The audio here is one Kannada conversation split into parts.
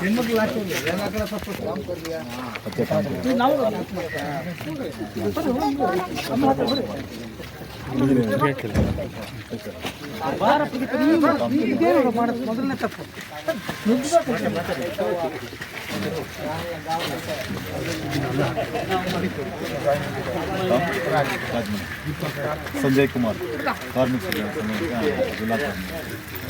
ಹೆಣ್ಮಕ್ಳು ಲಾಸ್ಟ್ ಹೆಣ್ಮಕ್ಳ ಸ್ವಲ್ಪ ಕಾಮ್ ಕೊಡ್ಲಿಯಾ ಮೊದಲನೇ ತಪ್ಪು ಸಂಜಯ್ ಕುಮಾರ್ ಕಾರ್ಮಿಕ ಸಂಘ ಜಿಲ್ಲಾ ಕಾರ್ಮಿಕ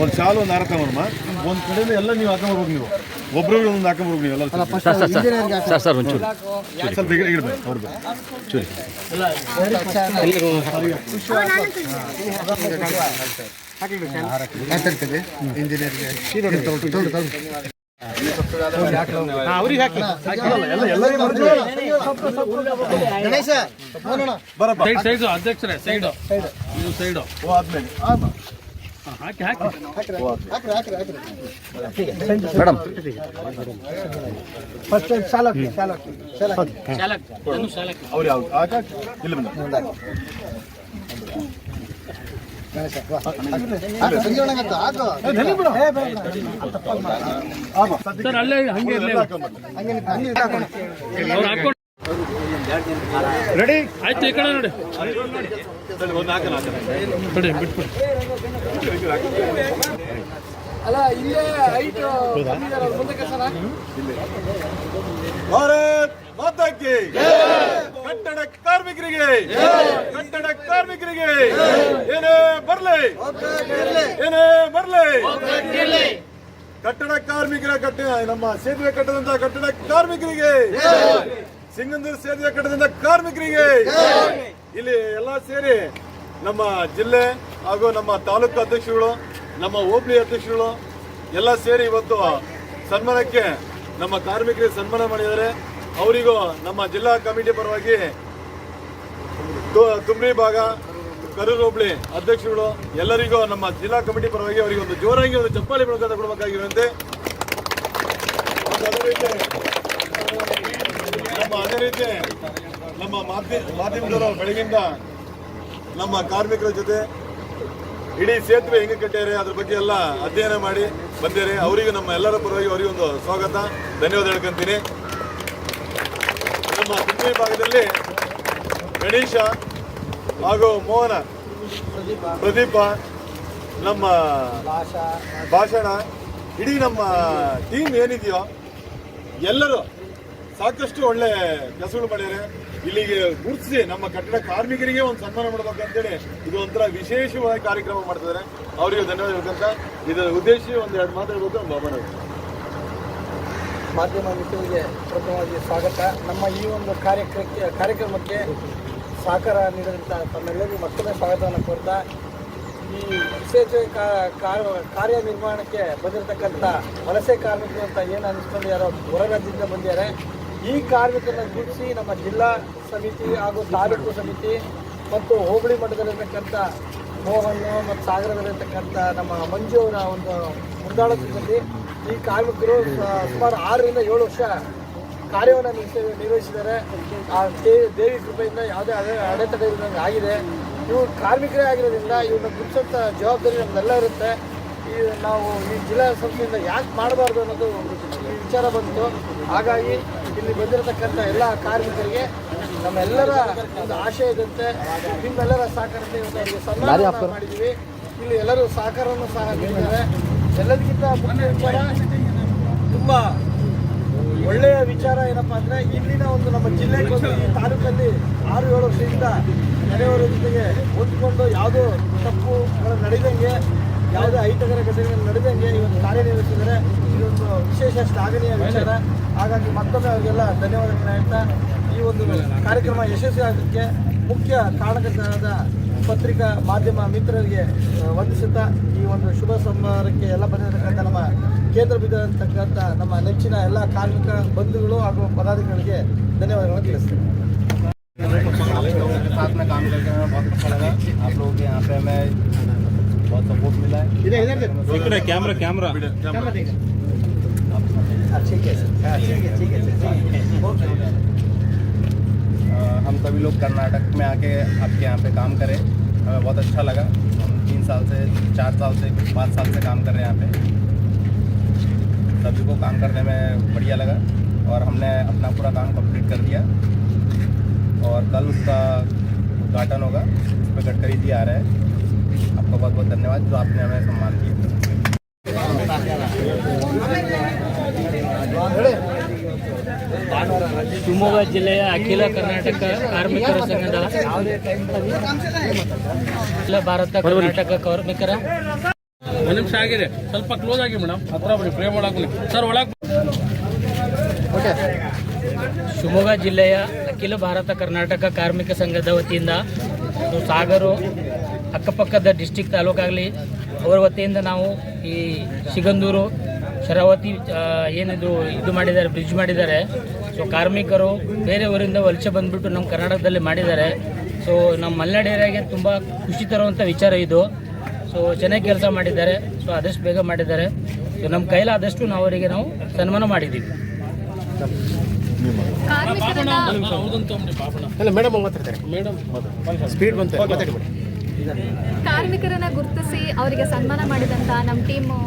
ಒಂದು ಸಾಲು ಒಂದು ಹಾಕೊಂಬರ್ಮ ಒಂದು ಕಡೆಯಿಂದ ಎಲ್ಲ ನೀವು ಹಾಕೊಂಬರ್ಬೇಕು ನೀವು. ಒಬ್ರೊಬ್ರು ಒಂದು ಹಾಕೊಂಬರ್ಬೇಕು ನೀವು ಎಲ್ಲ ಸರ್. ಸರ್ ಒಂಚೂರು. ಸ್ವಲ್ಪ ಈಗ ಇಡ್ಬೇಕು ಅವ್ರು ಬೇಕು ಚೂರಿ. ಮಾತಾಡ್ತದೆ ಇಂಜಿನಿಯರ್ಗೆ ಗಣೇಶ ಬರಪ್ಪ. ಸೈಡ್ ಸೈಡ್ ಅಧ್ಯಕ್ಷರೇ ಸೈಡು ಸೈಡು ಸೈಡ್ ಓ ಆದ್ಮೇಲೆ. ಮೇಡಮ್. ಫಸ್ಟ್ ಚಾಲಕ್ ಚಾಲಕ್ ಅವ್ರು ಇಲ್ಲಿ. ಸರ್ ಅಲ್ಲೇ ಹಂಗೆ ರೆಡಿ ಆಯ್ತು ಈ ಕಡೆ ನೋಡಿ. ಒಂದು ಇಲ್ಲೇ ಹೈಟ್ ಮುಂದಕ್ಕೆ ಸರ ಭಾರತ್ ಮಾತಾಕಿ ಕಟ್ಟಡ ಕಾರ್ಮಿಕರಿಗೆ ಕಟ್ಟಡ ಕಾರ್ಮಿಕರಿಗೆ ಏನೇ ಬರ್ಲಿ! ಏನೇ ಬರ್ಲಿ! ಕಟ್ಟಡ ಕಾರ್ಮಿಕರ ಕಟ್ಟ, ನಮ್ಮ ಸೇತುವೆ ಕಟ್ಟದಂತ ಕಟ್ಟಡ ಕಾರ್ಮಿಕರಿಗೆ ಸಿಂಗಂದೂರು ಸೇತುವೆ ಕಟ್ಟದಂತ ಕಾರ್ಮಿಕರಿಗೆ ಇಲ್ಲಿ ಎಲ್ಲಾ ಸೇರಿ ನಮ್ಮ ಜಿಲ್ಲೆ ಹಾಗೂ ನಮ್ಮ ತಾಲೂಕು ಅಧ್ಯಕ್ಷರುಗಳು, ನಮ್ಮ ಹೋಬಳಿ ಅಧ್ಯಕ್ಷರುಗಳು ಎಲ್ಲ ಸೇರಿ ಇವತ್ತು ಸನ್ಮಾನಕ್ಕೆ ನಮ್ಮ ಕಾರ್ಮಿಕರಿಗೆ ಸನ್ಮಾನ ಮಾಡಿದ್ದಾರೆ. ಅವರಿಗೂ ನಮ್ಮ ಜಿಲ್ಲಾ ಕಮಿಟಿ ಪರವಾಗಿ ತು- ತುಮ್ರಿ ಭಾಗ, ಕರೂರು ಹೋಬಳಿ ಅಧ್ಯಕ್ಷರುಗಳು, ಎಲ್ಲರಿಗೂ ನಮ್ಮ ಜಿಲ್ಲಾ ಕಮಿಟಿ ಪರವಾಗಿ ಅವರಿಗೆ ಒಂದು ಜೋರಾಗಿ ಒಂದು ಚಪ್ಪಾಳಿ ಬೆಳಕಾದ ಕೊಡಬೇಕಾಗಿರುವಂತೆ. ನಮ್ಮ ಅದೇ ರೀತಿ ನಮ್ಮ ಮಾಧ್ಯಮ ಮಾಧ್ಯಮದವರು ಬೆಳಗಿಂದ ನಮ್ಮ ಕಾರ್ಮಿಕರ ಜೊತೆ ಇಡೀ ಸೇತುವೆ ಹೆಂಗೆ ಕಟ್ಟ್ಯಾರೆ ಅದ್ರ ಬಗ್ಗೆ ಎಲ್ಲ ಅಧ್ಯಯನ ಮಾಡಿ ಬಂದಿದ್ದಾರೆ ಅವರಿಗೂ ನಮ್ಮ ಎಲ್ಲರ ಪರವಾಗಿ ಅವರಿಗೆ ಒಂದು ಸ್ವಾಗತ. ಧನ್ಯವಾದ ಹೇಳ್ಕೊಂತೀನಿ ನಮ್ಮ ತುಮಕೂರು ಭಾಗದಲ್ಲಿ ಗಣೇಶ ಹಾಗೂ ಮೋಹನ ಪ್ರದೀಪ, ನಮ್ಮ ಭಾಷಣ, ಇಡೀ ನಮ್ಮ ಟೀಮ್ ಏನಿದೆಯೋ ಎಲ್ಲರೂ ಸಾಕಷ್ಟು ಒಳ್ಳೆ ಕೆಲಸಗಳು ಮಾಡ್ಯಾರೆ ಇಲ್ಲಿಗೆ ಗುರುತಿಸಿ, ನಮ್ಮ ಕಟ್ಟಡ ಕಾರ್ಮಿಕರಿಗೆ ಒಂದು ಸನ್ಮಾನ ಮಾಡಬೇಕು ಅಂತೇಳಿ ಇದು ಒಂಥರ ವಿಶೇಷವಾಗಿ ಕಾರ್ಯಕ್ರಮ ಮಾಡ್ತಿದ್ದಾರೆ. ಅವರಿಗೆ ಧನ್ಯವಾದ ಹೇಳ್ಕಂತ ಇದರ ಉದ್ದೇಶ ಒಂದು ಎರಡು ಮಾತಾಡ್ಬೇಕು ಬಾಬಣ್ಣ ಅವರು. ಮಾಧ್ಯಮ ಮಿತ್ರರಿಗೆ ಪ್ರಥಮವಾಗಿ ಸ್ವಾಗತ. ನಮ್ಮ ಈ ಒಂದು ಕಾರ್ಯಕ್ರಮಕ್ಕೆ ಕಾರ್ಯಕ್ರಮಕ್ಕೆ ಸಹಕಾರ ನೀಡಿದಂಥ ತಮ್ಮೆಲ್ಲರಿಗೂ ಮತ್ತೊಮ್ಮೆ ಸ್ವಾಗತವನ್ನು ಕೋರ್ತಾ, ಈ ವಿಶೇಷ ಕಾರ್ಯ ನಿರ್ಮಾಣಕ್ಕೆ ಬಂದಿರತಕ್ಕಂಥ ವಲಸೆ ಕಾರ್ಮಿಕರು ಅಂತ ಏನು ಅನ್ನಿಸ್ಕೊಂಡು ಯಾರೋ ಹೊರ ರಾಜ್ಯದಿಂದ ಬಂದಿದ್ದಾರೆ. ಈ ಕಾರ್ಮಿಕರನ್ನ ಗುರುತಿಸಿ ನಮ್ಮ ಜಿಲ್ಲಾ ಸಮಿತಿ ಹಾಗೂ ತಾಲೂಕು ಸಮಿತಿ ಮತ್ತು ಹೋಬಳಿ ಮಟ್ಟದಲ್ಲಿರ್ತಕ್ಕಂಥ ಮೋಹನ್ ಮತ್ತು ಸಾಗರದಲ್ಲಿರ್ತಕ್ಕಂಥ ನಮ್ಮ ಮಂಜು ಅವರ ಒಂದು ಮುಂದಾಳತ್ವದಲ್ಲಿ ಈ ಕಾರ್ಮಿಕರು ಸುಮಾರು ಆರರಿಂದ ಏಳು ವರ್ಷ ಕಾರ್ಯವನ್ನು ನಿರ್ವಹಿಸಿ- ನಿರ್ವಹಿಸಿದ್ದಾರೆ. ಆ ದೇವಿ ಕೃಪೆಯಿಂದ ಯಾವುದೇ ಅಡೆ ಅಡೆತಡೆ ಇಲ್ಲದಂಗೆ ಆಗಿದೆ. ಇವರು ಕಾರ್ಮಿಕರೇ ಆಗಿರೋದ್ರಿಂದ ಇವ್ರನ್ನ ಗುರುತಿಸೋಂಥ ಜವಾಬ್ದಾರಿ ನಮ್ಮೆಲ್ಲ ಇರುತ್ತೆ. ಈ ನಾವು ಈ ಜಿಲ್ಲಾ ಸಂಸ್ಥೆಯಿಂದ ಯಾಕೆ ಮಾಡಬಾರ್ದು ಅನ್ನೋದು ವಿಚಾರ ಬಂತು. ಹಾಗಾಗಿ ಇಲ್ಲಿ ಬಂದಿರತಕ್ಕಂಥ ಎಲ್ಲ ಕಾರ್ಮಿಕರಿಗೆ ನಮ್ಮೆಲ್ಲರ ಒಂದು ಆಶಯದಂತೆ ನಿಮ್ಮೆಲ್ಲರ ಸಹಕಾರಕ್ಕೆ ಒಂದು ಅವರಿಗೆ ಸನ್ಮಾನ ಮಾಡಿದ್ದೀವಿ ಇಲ್ಲಿ ಎಲ್ಲರೂ ಸಹಕಾರವನ್ನು ಸಹ ನೀಡಿದ್ದಾರೆ. ಎಲ್ಲದಕ್ಕಿಂತ ಮುಖ್ಯ ವಿಚಾರ ತುಂಬ ಒಳ್ಳೆಯ ವಿಚಾರ ಏನಪ್ಪಾ ಅಂದ್ರೆ ಇಲ್ಲಿನ ಒಂದು ನಮ್ಮ ಜಿಲ್ಲೆ ಈ ತಾಲೂಕಲ್ಲಿ ಆರು ಏಳು ವರ್ಷದಿಂದ ನೆರೆಯವರ ಜೊತೆಗೆ ಹೊಂದ್ಕೊಂಡು ಯಾವುದೋ ತಪ್ಪುಗಳು ನಡೆದಂಗೆ ಯಾವುದೇ ಅಹಿತಕರ ಘಟನೆಗಳು ನಡೆದಂಗೆ ಇವತ್ತು ಕಾರ್ಯನಿರ್ವಹಿಸಿದರೆ ಇದೊಂದು ವಿಶೇಷ ಶ್ಲಾಘನೀಯ ವಿಚಾರ ಹಾಗಾಗಿ ಮತ್ತೊಮ್ಮೆ ಅವರಿಗೆಲ್ಲ ಧನ್ಯವಾದಗಳನ್ನ ಹೇಳ್ತಾ ಈ ಒಂದು ಕಾರ್ಯಕ್ರಮ ಯಶಸ್ವಿ ಆಗೋದಕ್ಕೆ ಮುಖ್ಯ ಕಾರಣಕರ್ತರಾದ ಪತ್ರಿಕಾ ಮಾಧ್ಯಮ ಮಿತ್ರರಿಗೆ ಆ, ವಂದಿಸುತ್ತಾ ಈ ಒಂದು ಶುಭ ಸಮಾರಂಭಕ್ಕೆ ಎಲ್ಲ ಬಂದಿರತಕ್ಕಂಥ ನಮ್ಮ ಕೇಂದ್ರ ಬಿದ್ದಿರತಕ್ಕಂಥ ನಮ್ಮ ನೆಚ್ಚಿನ ಎಲ್ಲ ಕಾರ್ಮಿಕ ಬಂಧುಗಳು ಹಾಗೂ ಪದಾಧಿಕಾರಿಗಳಿಗೆ ಧನ್ಯವಾದಗಳನ್ನು ತಿಳಿಸ್ತೇನೆ के साथ में काम करके हमें बहुत अच्छा लगा आप लोगों के यहाँ पे हमें बहुत सपोर्ट मिला है। इधर इधर इधर। कैमरा हाँ, कैमरा हाँ, कैमरा ठीक है ठीक है हाँ, हम सभी लोग कर्नाटक में आके आपके यहाँ पे काम करें। हमें बहुत अच्छा लगा। हम तीन साल से चार साल से कुछ पाँच साल से काम कर रहे हैं यहाँ पे। सभी को काम करने में बढ़िया लगा और हमने अपना पूरा काम कंप्लीट कर दिया। और कल उसका उद्घाटन होगा। उस पर गडकरी जी आ रहे हैं। आपका बहुत बहुत धन्यवाद जो आपने हमें सम्मान दिया ಶಿವಮೊಗ್ಗ ಜಿಲ್ಲೆಯ ಅಖಿಲ ಕರ್ನಾಟಕ ಕಾರ್ಮಿಕರ ಸಂಘದ ಅಖಿಲ ಭಾರತ ಕರ್ನಾಟಕ ಕಾರ್ಮಿಕರ ಒಂದು ನಿಮಿಷ ಆಗಿದೆ ಸ್ವಲ್ಪ ಕ್ಲೋಸ್ ಆಗಿ ಮೇಡಮ್ ಹತ್ರ ಬನ್ನಿ ಫ್ರೇಮ್ ಒಳಗೆ ಸರ್ ಒಳಗೆ ಶಿವಮೊಗ್ಗ ಜಿಲ್ಲೆಯ ಅಖಿಲ ಭಾರತ ಕರ್ನಾಟಕ ಕಾರ್ಮಿಕ ಸಂಘದ ವತಿಯಿಂದ ಇದು ಸಾಗರು ಅಕ್ಕಪಕ್ಕದ ಡಿಸ್ಟಿಕ್ ತಾಲೂಕಾಗಲಿ ಅವರ ವತಿಯಿಂದ ನಾವು ಈ ಸಿಗಂದೂರು ಶರಾವತಿ ಏನಿದು ಇದು ಮಾಡಿದ್ದಾರೆ ಬ್ರಿಡ್ಜ್ ಮಾಡಿದ್ದಾರೆ. ಸೊ ಕಾರ್ಮಿಕರು ಬೇರೆ ಊರಿಂದ ವಲಸೆ ಬಂದುಬಿಟ್ಟು ನಮ್ಮ ಕರ್ನಾಟಕದಲ್ಲಿ ಮಾಡಿದ್ದಾರೆ. ಸೊ ನಮ್ಮ ಮಲೆನಾಡು ಏರಿಯಾಗೆ ತುಂಬ ಖುಷಿ ತರುವಂಥ ವಿಚಾರ ಇದು. ಸೊ ಚೆನ್ನಾಗಿ ಕೆಲಸ ಮಾಡಿದ್ದಾರೆ. ಸೊ ಆದಷ್ಟು ಬೇಗ ಮಾಡಿದ್ದಾರೆ. ಸೊ ನಮ್ಮ ಕೈಲಾದಷ್ಟು ನಾವು ಅವರಿಗೆ ನಾವು ಸನ್ಮಾನ ಮಾಡಿದ್ದೀವಿ. ಕಾರ್ಮಿಕರನ್ನ ಕಾರ್ಮಿಕರನ್ನ ಗುರುತಿಸಿ ಅವರಿಗೆ ಸನ್ಮಾನ ಮಾಡಿದಂತ ನಮ್ಮ ಟೀಮು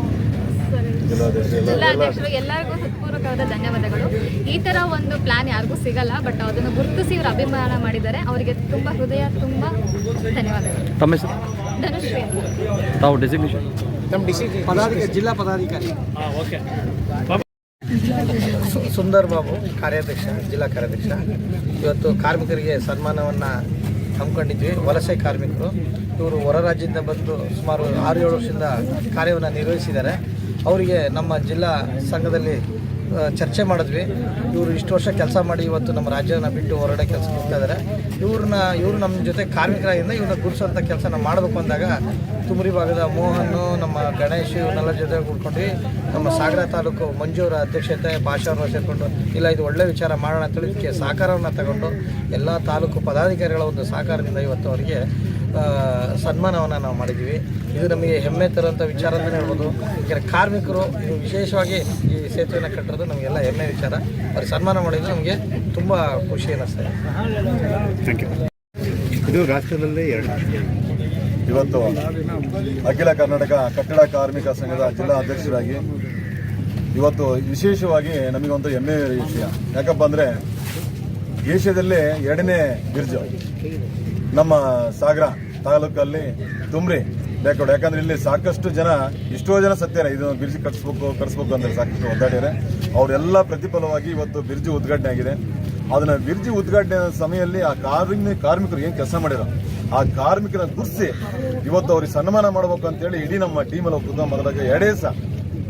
ಜಿಲ್ಲಾಧ್ಯಕ್ಷರು ಎಲ್ಲರಿಗೂ ಹೃತ್ಪೂರ್ವಕವಾದ ಧನ್ಯವಾದಗಳು. ಈ ತರ ಒಂದು ಪ್ಲಾನ್ ಯಾರಿಗೂ ಸಿಗಲ್ಲ ಬಟ್ ಅದನ್ನು ಗುರುತಿಸಿ ಇವರು ಅಭಿಮಾನ ಮಾಡಿದ್ದಾರೆ. ಅವರಿಗೆ ತುಂಬಾ ಹೃದಯ ತುಂಬಾ ಧನ್ಯವಾದಗಳು. ಧನುಶ್ರೀ. ತಾವು ಡೆಸಿಗ್ನೇಷನ್ ಪದಾಧಿಕಾರಿ ಜಿಲ್ಲಾ ಪದಾಧಿಕಾರಿ. ಹಾಂ ಓಕೆ ಸು- ಸುಂದರ್ ಬಾಬು ಕಾರ್ಯಾಧ್ಯಕ್ಷ ಜಿಲ್ಲಾ ಕಾರ್ಯಾಧ್ಯಕ್ಷ. ಇವತ್ತು ಕಾರ್ಮಿಕರಿಗೆ ಸನ್ಮಾನವನ್ನು ಹಮ್ಮಿಕೊಂಡಿದ್ವಿ. ವಲಸೆ ಕಾರ್ಮಿಕರು. ಇವರು ಹೊರ ರಾಜ್ಯದಿಂದ ಬಂದು ಸುಮಾರು ಆರು ಏಳು ವರ್ಷದಿಂದ ಕಾರ್ಯವನ್ನು ನಿರ್ವಹಿಸಿದ್ದಾರೆ. ಅವರಿಗೆ ನಮ್ಮ ಜಿಲ್ಲಾ ಸಂಘದಲ್ಲಿ ಚರ್ಚೆ ಮಾಡಿದ್ವಿ. ಇವರು ಇಷ್ಟು ವರ್ಷ ಕೆಲಸ ಮಾಡಿ ಇವತ್ತು ನಮ್ಮ ರಾಜ್ಯನ ಬಿಟ್ಟು ಹೊರಗಡೆ ಕೆಲಸ ಹೋಗ್ತಾ ಇದ್ದಾರೆ ಇವ್ರನ್ನ, ಇವರು ನಮ್ಮ ಜೊತೆ ಕಾರ್ಮಿಕರಾಗಿಂದ ಇವ್ರನ್ನ ಗುರುಸೋಂಥ ಕೆಲಸ ನಾವು ಮಾಡಬೇಕು ಅಂದಾಗ ತುಮರಿ ಭಾಗದ ಮೋಹನ್ ನಮ್ಮ ಗಣೇಶ್ ಇವನ್ನೆಲ್ಲ ಜೊತೆ ಕೂಡ್ಕೊಂಡ್ವಿ. ನಮ್ಮ ಸಾಗರ ತಾಲೂಕು ಮಂಜೂರ ಅಧ್ಯಕ್ಷತೆ ಭಾಷಾವ್ರನ್ನ ಸೇರಿಕೊಂಡು, ಇಲ್ಲ, ಇದು ಒಳ್ಳೆ ವಿಚಾರ ಮಾಡೋಣ ಅಂತೇಳಿ ಇದಕ್ಕೆ ಸಹಕಾರವನ್ನು ತಗೊಂಡು, ಎಲ್ಲ ತಾಲೂಕು ಪದಾಧಿಕಾರಿಗಳ ಒಂದು ಸಹಕಾರದಿಂದ ಇವತ್ತು ಅವರಿಗೆ ಸನ್ಮಾನವನ್ನು ನಾವು ಮಾಡಿದ್ದೀವಿ. ಇದು ನಮಗೆ ಹೆಮ್ಮೆ ತರುವಂಥ ವಿಚಾರ ಅಂತಲೇ ಹೇಳ್ಬೋದು. ಯಾಕಂದರೆ ಕಾರ್ಮಿಕರು ವಿಶೇಷವಾಗಿ ಈ ಸೇತುವೆನ ಕಟ್ಟಿರೋದು ನಮಗೆಲ್ಲ ಹೆಮ್ಮೆ ವಿಚಾರ. ಅವ್ರಿಗೆ ಸನ್ಮಾನ ಮಾಡಿದ್ದು ನಮಗೆ ತುಂಬ ಖುಷಿ ಅನ್ನಿಸ್ತದೆ. ಇದು ರಾಷ್ಟ್ರದಲ್ಲೇ ಎರಡು. ಇವತ್ತು ಅಖಿಲ ಕರ್ನಾಟಕ ಕಟ್ಟಡ ಕಾರ್ಮಿಕ ಸಂಘದ ಜಿಲ್ಲಾ ಅಧ್ಯಕ್ಷರಾಗಿ ಇವತ್ತು ವಿಶೇಷವಾಗಿ ನಮಗೊಂದು ಹೆಮ್ಮೆ ವಿಷಯ. ಯಾಕಪ್ಪ ಅಂದರೆ ಏಷ್ಯಾದಲ್ಲೇ ಎರಡನೇ ಬಿರ್ಜು ನಮ್ಮ ಸಾಗರ ತಾಲೂಕಲ್ಲಿ ತುಂಬ್ರಿ ಬೇಕಾಡು ಯಾಕಂದ್ರೆ ಇಲ್ಲಿ ಸಾಕಷ್ಟು ಜನ, ಎಷ್ಟೋ ಜನ ಸತ್ಯಾರೆ ಇದು ಬಿರ್ಜಿ ಕಟ್ಸ್ಬೇಕು ಕಟ್ಸ್ಬೇಕು ಅಂದ್ರೆ ಸಾಕಷ್ಟು ಒದ್ದಾಡ್ಯಾರೆ. ಅವರೆಲ್ಲ ಪ್ರತಿಫಲವಾಗಿ ಇವತ್ತು ಬಿರ್ಜಿ ಉದ್ಘಾಟನೆ ಆಗಿದೆ. ಅದನ್ನ ಬಿರ್ಜಿ ಉದ್ಘಾಟನೆ ಸಮಯದಲ್ಲಿ ಆ ಕಾರ್ಮಿಕ, ಕಾರ್ಮಿಕರು ಏನು ಕೆಲಸ ಮಾಡಿರೋ ಆ ಕಾರ್ಮಿಕರ ಗುರ್ಸಿ ಇವತ್ತು ಅವ್ರಿಗೆ ಸನ್ಮಾನ ಮಾಡ್ಬೇಕು ಅಂತೇಳಿ ಇಡೀ ನಮ್ಮ ಟೀಮಲ್ಲಿ ಹೋಗ್ತಾ ಮೊದಲಾಗ ಎರಡೇ ಸಹ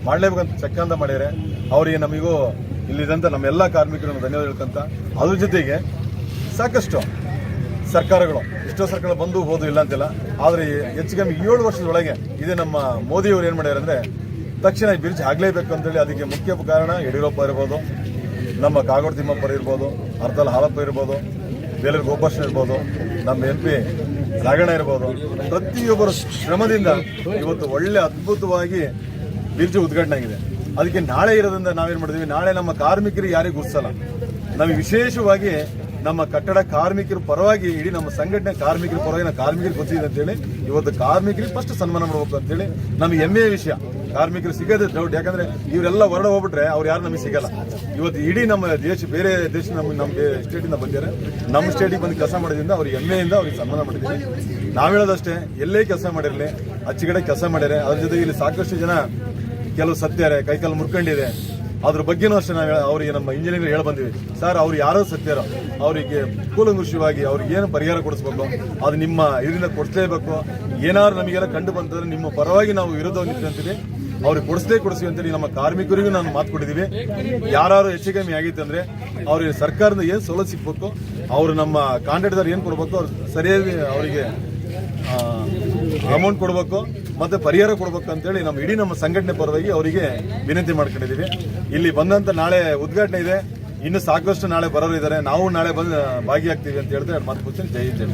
ಮಾಡ್ಲೇಬೇಕಂತ ಚಕ್ಕಂದ ಮಾಡ್ಯಾರೆ. ಅವ್ರಿಗೆ ನಮಗೂ ಇಲ್ಲಿದಂತ ನಮ್ಮೆಲ್ಲ ಕಾರ್ಮಿಕರನ್ನು ಧನ್ಯವಾದ ಹೇಳ್ಕಂತ, ಅದ್ರ ಜೊತೆಗೆ ಸಾಕಷ್ಟು ಸರ್ಕಾರಗಳು. ಎಷ್ಟೋ ಸರ್ಕಾರ ಬಂದು ಹೋದು ಇಲ್ಲ ಅಂತಿಲ್ಲ. ಆದರೆ ಹೆಚ್ಚು ಕಮ್ಮಿ ಏಳು ವರ್ಷದೊಳಗೆ ಇದೇ ನಮ್ಮ ಮೋದಿಯವರು ಏನು ಮಾಡ್ಯಾರ ಅಂದರೆ ತಕ್ಷಣ ಈ ಬ್ರಿಡ್ಜ್ ಆಗಲೇಬೇಕು ಅಂತೇಳಿ ಅದಕ್ಕೆ ಮುಖ್ಯ ಕಾರಣ ಯಡಿಯೂರಪ್ಪ ಇರ್ಬೋದು, ನಮ್ಮ ಕಾಗೋಡು ತಿಮ್ಮಪ್ಪ ಇರ್ಬೋದು, ಅರ್ಧಲ್ ಹಾಲಪ್ಪ ಇರ್ಬೋದು, ಬೇಲೂರು ಗೋಪಾಲಕೃಷ್ಣ ಇರ್ಬೋದು, ನಮ್ಮ ಎಂ ಪಿ ರಾಗಣ್ಣ ಇರ್ಬೋದು. ಪ್ರತಿಯೊಬ್ಬರ ಶ್ರಮದಿಂದ ಇವತ್ತು ಒಳ್ಳೆ ಅದ್ಭುತವಾಗಿ ಬ್ರಿಡ್ಜ್ ಉದ್ಘಾಟನೆ ಆಗಿದೆ. ಅದಕ್ಕೆ ನಾಳೆ ಇರೋದ್ರಿಂದ ನಾವೇನು ಮಾಡಿದ್ವಿ? ನಾಳೆ ನಮ್ಮ ಕಾರ್ಮಿಕರಿಗೆ ಯಾರಿಗೂ ಗುರ್ಸಲ್ಲ ನಮಗೆ ವಿಶೇಷವಾಗಿ ನಮ್ಮ ಕಟ್ಟಡ ಕಾರ್ಮಿಕರ ಪರವಾಗಿ ಇಡೀ ನಮ್ಮ ಸಂಘಟನೆ ಕಾರ್ಮಿಕರ ಪರವಾಗಿ ನಾವು ಕಾರ್ಮಿಕರಿಗೆ ಗೊತ್ತಿದೆ ಅಂತೇಳಿ ಇವತ್ತು ಕಾರ್ಮಿಕರಿಗೆ ಫಸ್ಟ್ ಸನ್ಮಾನ ಮಾಡಬೇಕು ಅಂತೇಳಿ ನಮ್ಗೆ ಹೆಮ್ಮೆಯ ವಿಷಯ. ಕಾರ್ಮಿಕರು ಸಿಗೋದೇ ಡೌಟ್ ಯಾಕಂದ್ರೆ ಇವರೆಲ್ಲ ಹೊರಡ ಹೋಗ್ಬಿಟ್ರೆ ಅವ್ರು ಯಾರು ನಮಗೆ ಸಿಗಲ್ಲ. ಇವತ್ತು ಇಡೀ ನಮ್ಮ ದೇಶ ಬೇರೆ ದೇಶ ನಮ್ಮ ನಮ್ಮ ಸ್ಟೇಟಿಂದ ಬಂದಿದ್ದಾರೆ. ನಮ್ಮ ಸ್ಟೇಟಿಗೆ ಬಂದು ಕೆಲಸ ಮಾಡೋದ್ರಿಂದ ಅವ್ರಿಗೆ ಹೆಮ್ಮೆಯಿಂದ ಅವ್ರಿಗೆ ಸನ್ಮಾನ ಮಾಡಿದ್ದೀವಿ ನಾವು ಹೇಳೋದಷ್ಟೇ, ಎಲ್ಲೇ ಕೆಲಸ ಮಾಡಿರಲಿ ಅಚ್ಚುಗಡೆ ಕೆಲಸ ಮಾಡ್ಯಾರೆ ಅದ್ರ ಜೊತೆಗೆ ಇಲ್ಲಿ ಸಾಕಷ್ಟು ಜನ ಕೆಲವು ಸತ್ಯಾರೆ ಕೈಕಾಲು ಮುರ್ಕೊಂಡಿದೆ. ಅದ್ರ ಬಗ್ಗೆನೂ ಅಷ್ಟೇ ನಾವು ಅವರಿಗೆ ನಮ್ಮ ಇಂಜಿನಿಯರ್ ಹೇಳಿ ಬಂದಿವಿ. ಸರ್, ಅವ್ರು ಯಾರೋ ಸತ್ಯಾರೋ. ಅವರಿಗೆ ಕೂಲಂಗುಷವಾಗಿ ಅವ್ರಿಗೆ ಏನು ಪರಿಹಾರ ಕೊಡಿಸ್ಬೇಕು? ಅದು ನಿಮ್ಮ ಇದರಿಂದ ಕೊಡಿಸ್ಲೇಬೇಕು. ಏನಾದ್ರು ನಮಗೆಲ್ಲ ಕಂಡು ಬಂತಂದ್ರೆ ನಿಮ್ಮ ಪರವಾಗಿ ನಾವು ವಿರೋಧ ನಿಂತಿರ್ತೀವಿ ಅವ್ರಿಗೆ ಕೊಡಿಸ್ಲೇ ಕೊಡಿಸಿ ಅಂತೇಳಿ ನಮ್ಮ ಕಾರ್ಮಿಕರಿಗೂ ನಾನು ಮಾತು ಕೊಟ್ಟಿದ್ದೀವಿ. ಯಾರು ಹೆಚ್ಚು ಕಮ್ಮಿ ಆಗಿತ್ತು ಅಂದ್ರೆ ಅವ್ರಿಗೆ ಸರ್ಕಾರದಿಂದ ಏನು ಸವಲತ್ತು ಸಿಗ್ಬೇಕು? ಅವರು ನಮ್ಮ ಕಾಂಟ್ರಾಕ್ಟರ್ ಏನು ಕೊಡ್ಬೇಕು? ಸರಿಯಾಗಿ ಅವರಿಗೆ ಅಮೌಂಟ್ ಕೊಡಬೇಕು. ಮತ್ತೆ ಪರಿಹಾರ ಕೊಡಬೇಕು ಅಂತೇಳಿ ನಮ್ಮ ಇಡೀ ನಮ್ಮ ಸಂಘಟನೆ ಪರವಾಗಿ ಅವರಿಗೆ ವಿನಂತಿ ಮಾಡ್ಕೊಂಡಿದ್ದೀವಿ. ಇಲ್ಲಿ ಬಂದಂತ ನಾಳೆ ಉದ್ಘಾಟನೆ ಇದೆ. ಇನ್ನು ಸಾಕಷ್ಟು ನಾಳೆ ಬರೋರು ಇದ್ದಾರೆ. ನಾವು ನಾಳೆ ಬಂದು ಭಾಗಿಯಾಗ್ತೀವಿ ಅಂತ ಹೇಳಿದ್ರೆ ಮಾತು ಕೂತ್ಕೊಂಡು ಜೈ ಜೈ